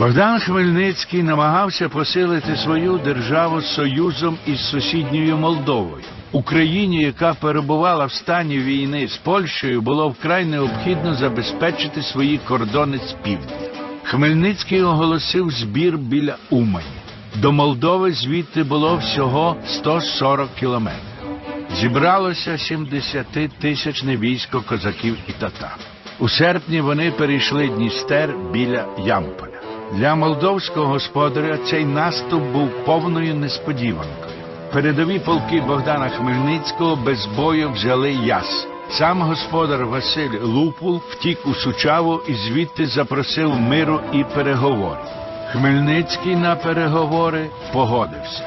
Богдан Хмельницький намагався посилити свою державу союзом із сусідньою Молдовою. Україні, яка перебувала в стані війни з Польщею, було вкрай необхідно забезпечити свої кордони з півдня. Хмельницький оголосив збір біля Умані. До Молдови звідти було всього 140 кілометрів. Зібралося 70-тисячне військо козаків і татар. У серпні вони перейшли Дністер біля Ямполя. Для молдовського господаря цей наступ був повною несподіванкою. Передові полки Богдана Хмельницького без бою взяли яс. Сам господар Василь Лупул втік у Сучаву і звідти запросив миру і переговорів. Хмельницький на переговори погодився.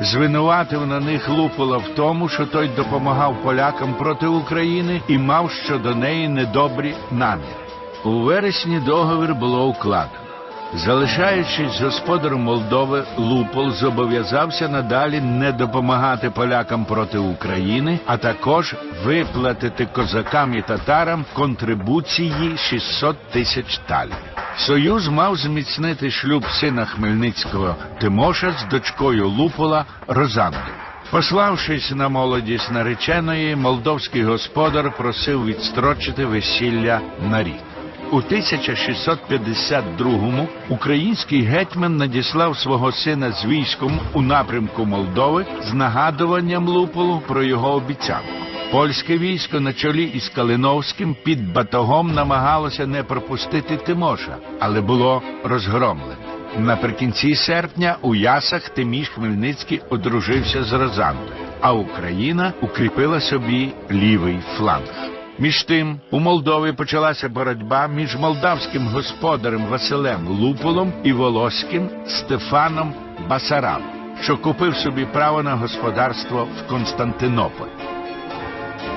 Звинуватив на них Лупула в тому, що той допомагав полякам проти України і мав щодо неї недобрі наміри. У вересні договір було укладено. Залишаючись господарем Молдови, Лупол зобов'язався надалі не допомагати полякам проти України, а також виплатити козакам і татарам контрибуції 600 тисяч талів. Союз мав зміцнити шлюб сина Хмельницького Тимоша з дочкою Лупола Розандою. Пославшись на молодість нареченої, молдовський господар просив відстрочити весілля на рік. У 1652-му український гетьман надіслав свого сина з військом у напрямку Молдови з нагадуванням Луполу про його обіцянку. Польське військо на чолі із Калиновським під батогом намагалося не пропустити Тимоша, але було розгромлене. Наприкінці серпня у Ясах Тиміш Хмельницький одружився з Розандою, а Україна укріпила собі лівий фланг. Між тим, у Молдові почалася боротьба між молдавським господарем Василем Луполом і волоським Стефаном Басаравом, що купив собі право на господарство в Константинополі.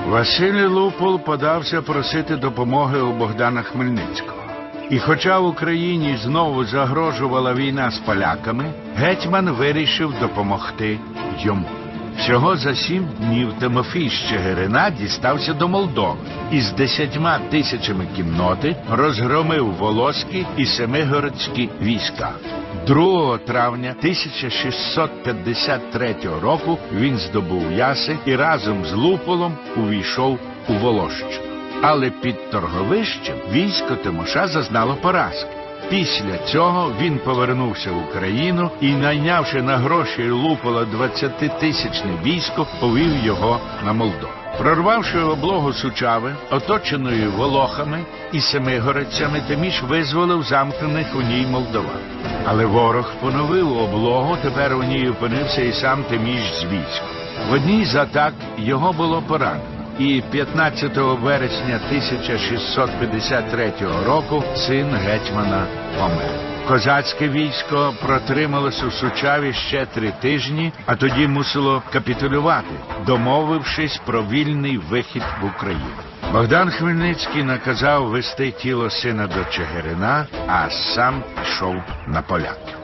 Василь Лупол подався просити допомоги у Богдана Хмельницького. І хоча в Україні знову загрожувала війна з поляками, гетьман вирішив допомогти йому. Всього за сім днів Тимофій з Чигирина дістався до Молдови і з десятьма тисячами кінноти розгромив волоські і семигородські війська. 2 травня 1653 року він здобув яси і разом з Луполом увійшов у Волощину. Але під торговищем військо Тимоша зазнало поразки. Після цього він повернувся в Україну і, найнявши на гроші Лупола 20-тисячне військо, повів його на Молдову. Прорвавши облогу Сучави, оточеною волохами і семигородцями, Тиміш визволив замкнених у ній молдован. Але ворог поновив облогу, тепер у ній опинився і сам Тиміш з військом. В одній з атак його було поранено. І 15 вересня 1653 року син гетьмана помер. Козацьке військо протрималося у Сучаві ще три тижні, а тоді мусило капітулювати, домовившись про вільний вихід в Україну. Богдан Хмельницький наказав вести тіло сина до Чигирина, а сам пішов на поляків.